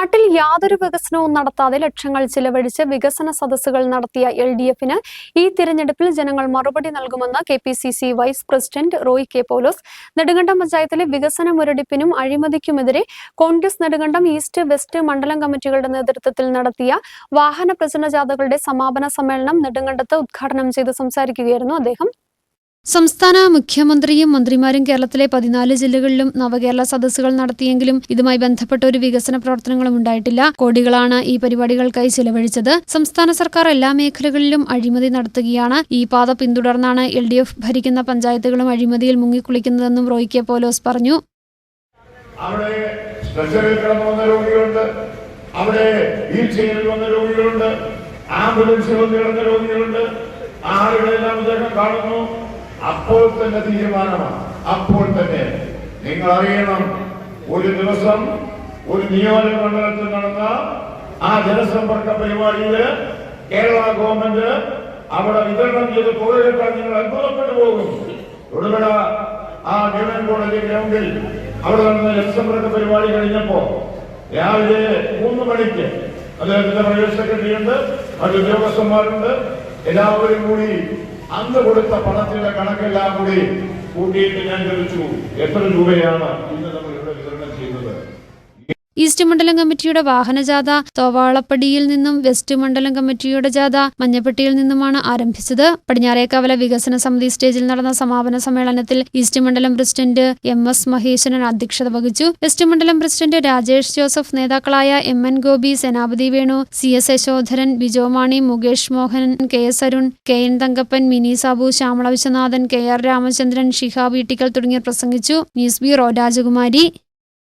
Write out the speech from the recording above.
നാട്ടിൽ യാതൊരു വികസനവും നടത്താതെ ലക്ഷങ്ങൾ ചിലവഴിച്ച് വികസന സദസ്സുകൾ നടത്തിയ എൽ ഡി എഫിന് ഈ തിരഞ്ഞെടുപ്പിൽ ജനങ്ങൾ മറുപടി നൽകുമെന്ന് K P C C vice president Roy K Paulose. Nedumkandam പഞ്ചായത്തിലെ വികസന മുരടിപ്പിനും അഴിമതിക്കുമെതിരെ കോൺഗ്രസ് നെടുങ്കണ്ടം ഈസ്റ്റ് വെസ്റ്റ് മണ്ഡലം കമ്മിറ്റികളുടെ നേതൃത്വത്തിൽ നടത്തിയ വാഹന പ്രചരണ ജാഥകളുടെ സമാപന സമ്മേളനം നെടുങ്കണ്ടത്ത് ഉദ്ഘാടനം ചെയ്ത് സംസാരിക്കുകയായിരുന്നു അദ്ദേഹം. സംസ്ഥാന മുഖ്യമന്ത്രിയും മന്ത്രിമാരും കേരളത്തിലെ പതിനാല് ജില്ലകളിലും നവകേരള സദസ്സുകൾ നടത്തിയെങ്കിലും ഇതുമായി ബന്ധപ്പെട്ട ഒരു വികസന പ്രവർത്തനങ്ങളും ഉണ്ടായിട്ടില്ല. കോടികളാണ് ഈ പരിപാടികൾക്കായി ചിലവഴിച്ചത്. സംസ്ഥാന സർക്കാർ എല്ലാ മേഖലകളിലും അഴിമതി നടത്തുകയാണ്. ഈ പാത പിന്തുടർന്നാണ് എൽ ഡി എഫ് ഭരിക്കുന്ന പഞ്ചായത്തുകളും അഴിമതിയിൽ മുങ്ങിക്കുളിക്കുന്നതെന്നും റോയ് കെ പോലോസ് പറഞ്ഞു. ആളുകളെല്ലാം അദ്ദേഹം കാണുന്നു. അപ്പോൾ തന്നെ തീരുമാനമാണ്. അപ്പോൾ തന്നെ നിങ്ങൾ അറിയണം ഒരു ദിവസം ഒരു നിയോജക മണ്ഡലത്തിൽ നടന്ന ആ ജനസമ്പർക്ക പരിപാടിയിൽ കേരള ഗവൺമെന്റ് അവിടെ വിതരണം ചെയ്ത് തുക കേട്ടാൽ നിങ്ങൾ അത്ഭുതപ്പെട്ടു പോകും. തൊടുപുഴ ആ ഗവൺമെന്റ് കോളേജ് ഗ്രൗണ്ടിൽ അവിടെ നടന്ന ജനസമ്പർക്ക പരിപാടി കഴിഞ്ഞപ്പോ രാവിലെ മൂന്ന് മണിക്ക് അദ്ദേഹത്തിന്റെ പ്രൈവറ്റ് സെക്രട്ടറി മറ്റു ഉദ്യോഗസ്ഥന്മാരുണ്ട്. എല്ലാവരും കൂടി അന്ന് കൊടുത്ത പണത്തിന്റെ കണക്കെല്ലാം കൂടി കൂട്ടിയിട്ട് ഞാൻ ചോദിച്ചു എത്ര രൂപയാണ് ഇന്ന് നമ്മൾ ഇവിടെ വിതരണം ചെയ്യുന്നത്? ഈസ്റ്റ് മണ്ഡലം കമ്മിറ്റിയുടെ വാഹനജാഥ തോവാളപ്പടിയിൽ നിന്നും വെസ്റ്റ് മണ്ഡലം കമ്മിറ്റിയുടെ ജാഥ മഞ്ഞപ്പെട്ടിയിൽ നിന്നുമാണ് ആരംഭിച്ചത്. പടിഞ്ഞാറേക്കവല വികസന സമിതി സ്റ്റേജിൽ നടന്ന സമാപന സമ്മേളനത്തിൽ ഈസ്റ്റ് മണ്ഡലം പ്രസിഡന്റ് എം എസ് മഹേശ്വരൻ അധ്യക്ഷത വഹിച്ചു. വെസ്റ്റ് മണ്ഡലം പ്രസിഡന്റ് രാജേഷ് ജോസഫ് നേതാക്കളായ M N Gopi Senapathi Venu C S Yashodharan Bijomani Mukesh Mohan K S Arun K N Thankappan Mini Sabu Shyamala Viswanathan K R Ramachandran Shihab Ittikkal തുടങ്ങിയവർ പ്രസംഗിച്ചു. News bureau രാജകുമാരി.